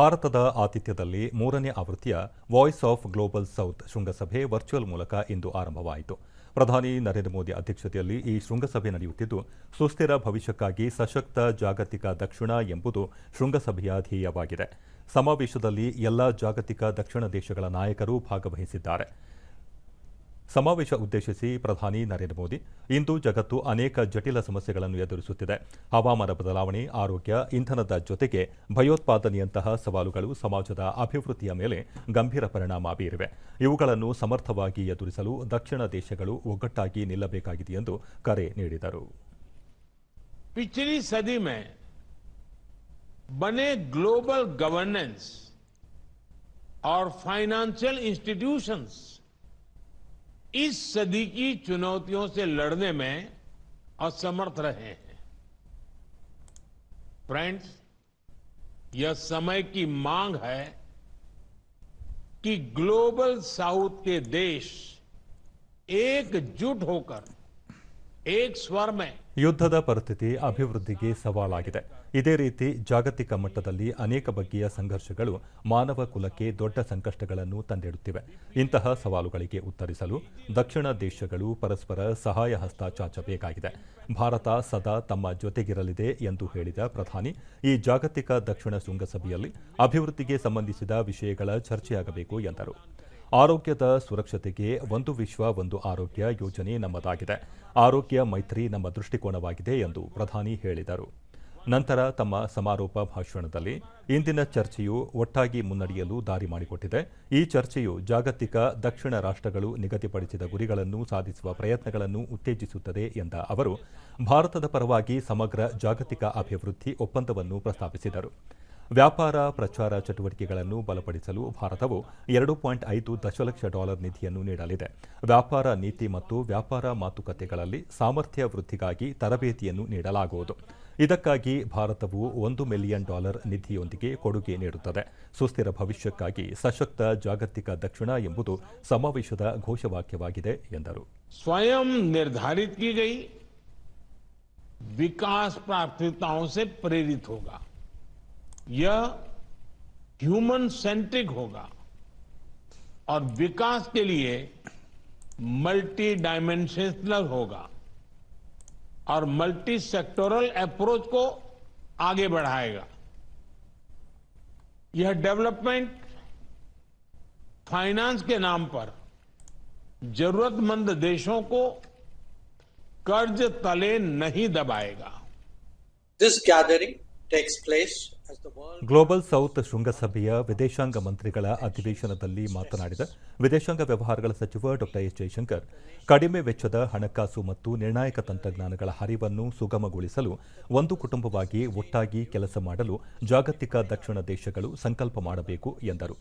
ಭಾರತದ ಆತಿಥ್ಯದಲ್ಲಿ ಮೂರನೇ ಆವೃತ್ತಿಯ ವಾಯ್ಸ್ ಆಫ್ ಗ್ಲೋಬಲ್ ಸೌತ್ ಶೃಂಗಸಭೆ ವರ್ಚುವಲ್ ಮೂಲಕ ಇಂದು ಆರಂಭವಾಯಿತು. ಪ್ರಧಾನಿ ನರೇಂದ್ರ ಮೋದಿ ಅಧ್ಯಕ್ಷತೆಯಲ್ಲಿ ಈ ಶೃಂಗಸಭೆ ನಡೆಯುತ್ತಿದ್ದು, ಸುಸ್ಥಿರ ಭವಿಷ್ಯಕ್ಕಾಗಿ ಸಶಕ್ತ ಜಾಗತಿಕ ದಕ್ಷಿಣ ಎಂಬುದು ಶೃಂಗಸಭೆಯ ಧ್ಯೇಯವಾಗಿದೆ. ಸಮಾವೇಶದಲ್ಲಿ ಎಲ್ಲ ಜಾಗತಿಕ ದಕ್ಷಿಣ ದೇಶಗಳ ನಾಯಕರು ಭಾಗವಹಿಸಿದ್ದಾರೆ. ಸಮಾವೇಶ ಉದ್ದೇಶಿಸಿ ಪ್ರಧಾನಿ ನರೇಂದ್ರ ಮೋದಿ ಇಂದು ಜಗತ್ತು ಅನೇಕ ಜಟಿಲ ಸಮಸ್ಯೆಗಳನ್ನು ಎದುರಿಸುತ್ತಿದೆ ಹವಾಮಾನ ಬದಲಾವಣೆ ಆರೋಗ್ಯ ಇಂಧನದ ಜೊತೆಗೆ ಭಯೋತ್ಪಾದನೆಯಂತಹ ಸವಾಲುಗಳು ಸಮಾಜದ ಅಭಿವೃದ್ಧಿಯ ಮೇಲೆ ಗಂಭೀರ ಪರಿಣಾಮ ಬೀರಿವೆ ಇವುಗಳನ್ನು ಸಮರ್ಥವಾಗಿ ಎದುರಿಸಲು ದಕ್ಷಿಣ ದೇಶಗಳು ಒಗ್ಗಟ್ಟಾಗಿ ನಿಲ್ಲಬೇಕಾಗಿದೆ ಎಂದು ಕರೆ ನೀಡಿದರು पिछली सदी में बने ग्लोबल गवर्नेंस और फाइनेंशियल इंस्टीट्यूशंस इस सदी की चुनौतियों से लड़ने में असमर्थ रहे हैं। फ्रेंड्स यह समय की मांग है कि ग्लोबल साउथ के देश एकजुट होकर ಯುದ್ಧದ ಪರಿಸ್ಥಿತಿ ಅಭಿವೃದ್ಧಿಗೆ ಸವಾಲಾಗಿದೆ. ಇದೇ ರೀತಿ ಜಾಗತಿಕ ಮಟ್ಟದಲ್ಲಿ ಅನೇಕ ಬಗೆಯ ಸಂಘರ್ಷಗಳು ಮಾನವ ಕುಲಕ್ಕೆ ದೊಡ್ಡ ಸಂಕಷ್ಟಗಳನ್ನು ತಂದಿಡುತ್ತಿವೆ. ಇಂತಹ ಸವಾಲುಗಳಿಗೆ ಉತ್ತರಿಸಲು ದಕ್ಷಿಣ ದೇಶಗಳು ಪರಸ್ಪರ ಸಹಾಯ ಹಸ್ತ ಚಾಚಬೇಕಾಗಿದೆ. ಭಾರತ ಸದಾ ತಮ್ಮ ಜೊತೆಗಿರಲಿದೆ ಎಂದು ಹೇಳಿದ ಪ್ರಧಾನಿ, ಈ ಜಾಗತಿಕ ದಕ್ಷಿಣ ಶೃಂಗಸಭೆಯಲ್ಲಿ ಅಭಿವೃದ್ಧಿಗೆ ಸಂಬಂಧಿಸಿದ ವಿಷಯಗಳ ಚರ್ಚೆಯಾಗಬೇಕು ಎಂದರು. ಆರೋಗ್ಯದ ಸುರಕ್ಷತೆಗೆ ಒಂದು ವಿಶ್ವ, ಒಂದು ಆರೋಗ್ಯ ಯೋಜನೆ ನಮ್ಮದಾಗಿದೆ. ಆರೋಗ್ಯ ಮೈತ್ರಿ ನಮ್ಮ ದೃಷ್ಟಿಕೋನವಾಗಿದೆ ಎಂದು ಪ್ರಧಾನಿ ಹೇಳಿದರು. ನಂತರ ತಮ್ಮ ಸಮಾರೋಪ ಭಾಷಣದಲ್ಲಿ ಇಂದಿನ ಚರ್ಚೆಯು ಒಟ್ಟಾಗಿ ಮುನ್ನಡೆಯಲು ದಾರಿ ಮಾಡಿಕೊಟ್ಟಿದೆ. ಈ ಚರ್ಚೆಯು ಜಾಗತಿಕ, ದಕ್ಷಿಣ ರಾಷ್ಟ್ರಗಳು ನಿಗದಿಪಡಿಸಿದ ಗುರಿಗಳನ್ನು ಸಾಧಿಸುವ ಪ್ರಯತ್ನಗಳನ್ನು ಉತ್ತೇಜಿಸುತ್ತದೆ ಎಂದ ಅವರು, ಭಾರತದ ಪರವಾಗಿ ಸಮಗ್ರ ಜಾಗತಿಕ ಅಭಿವೃದ್ಧಿ ಒಪ್ಪಂದವನ್ನು ಪ್ರಸ್ತಾಪಿಸಿದರು. ವ್ಯಾಪಾರ ಪ್ರಚಾರ ಚಟುವಟಿಕೆಗಳನ್ನು ಬಲಪಡಿಸಲು ಭಾರತವು ಎರಡು ಪಾಯಿಂಟ್ ಐದು ದಶಲಕ್ಷ ಡಾಲರ್ ನಿಧಿಯನ್ನು ನೀಡಲಿದೆ ವ್ಯಾಪಾರ ನೀತಿ ಮತ್ತು ವ್ಯಾಪಾರ ಮಾತುಕತೆಗಳಲ್ಲಿ ಸಾಮರ್ಥ್ಯ ವೃದ್ಧಿಗಾಗಿ ತರಬೇತಿಯನ್ನು ನೀಡಲಾಗುವುದು ಇದಕ್ಕಾಗಿ ಭಾರತವು ಒಂದು ಮಿಲಿಯನ್ ಡಾಲರ್ ನಿಧಿಯೊಂದಿಗೆ ಕೊಡುಗೆ ನೀಡುತ್ತದೆ ಸುಸ್ಥಿರ ಭವಿಷ್ಯಕ್ಕಾಗಿ ಸಶಕ್ತ ಜಾಗತಿಕ ದಕ್ಷಿಣ ಎಂಬುದು ಸಮಾವೇಶದ ಘೋಷವಾಕ್ಯವಾಗಿದೆ ಎಂದರು स्वयं निर्धारित की गई विकास प्राथमिकताओं से प्रेरित होगा यह ह्यूमन सेंट्रिक होगा। और विकास के लिए मल्टी डायमेंशनल होगा। और मल्टी सेक्टोरल अप्रोच को आगे बढ़ाएगा। यह डेवलपमेंट फाइनेंस के नाम पर जरूरतमंद देशों को कर्ज तले नहीं दबाएगा। This gathering takes world Global South ಶೃಂಗಸಭೆಯ ವಿದೇಶಾಂಗ ಮಂತ್ರಿಗಳ ಅಧಿವೇಶನದಲ್ಲಿ ಮಾತನಾಡಿದ ವಿದೇಶಾಂಗ ವ್ಯವಹಾರಗಳ ಸಚಿವ ಡಾ ಎಸ್ ಜೈಶಂಕರ್, ಕಡಿಮೆ ವೆಚ್ಚದ ಹಣಕಾಸು ಮತ್ತು ನಿರ್ಣಾಯಕ ತಂತ್ರಜ್ಞಾನಗಳ ಹರಿವನ್ನು ಸುಗಮಗೊಳಿಸಲು ಒಂದು ಕುಟುಂಬವಾಗಿ ಒಟ್ಟಾಗಿ ಕೆಲಸ ಮಾಡಲು ಜಾಗತಿಕ ದಕ್ಷಿಣ ದೇಶಗಳು ಸಂಕಲ್ಪ ಮಾಡಬೇಕು ಎಂದರು.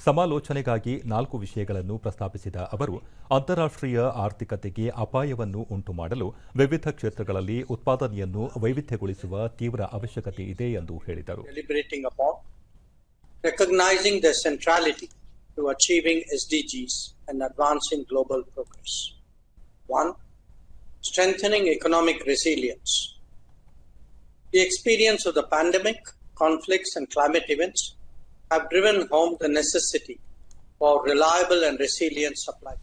ಸಮಾಲೋಚನೆಗಾಗಿ ನಾಲ್ಕು ವಿಷಯಗಳನ್ನು ಪ್ರಸ್ತಾಪಿಸಿದ ಅವರು ಅಂತಾರಾಷ್ಟ್ರೀಯ ಆರ್ಥಿಕತೆಗೆ ಅಪಾಯವನ್ನು ಉಂಟುಮಾಡಲು ವಿವಿಧ ಕ್ಷೇತ್ರಗಳಲ್ಲಿ ಉತ್ಪಾದನೆಯನ್ನು ವೈವಿಧ್ಯಗೊಳಿಸುವ ತೀವ್ರ ಅವಶ್ಯಕತೆ ಇದೆ ಎಂದು ಹೇಳಿದರು recognizing centrality to achieving SDGs and advancing global progress. One, strengthening economic resilience. The experience of the pandemic, conflicts, and climate events have driven home the necessity for reliable and resilient supply.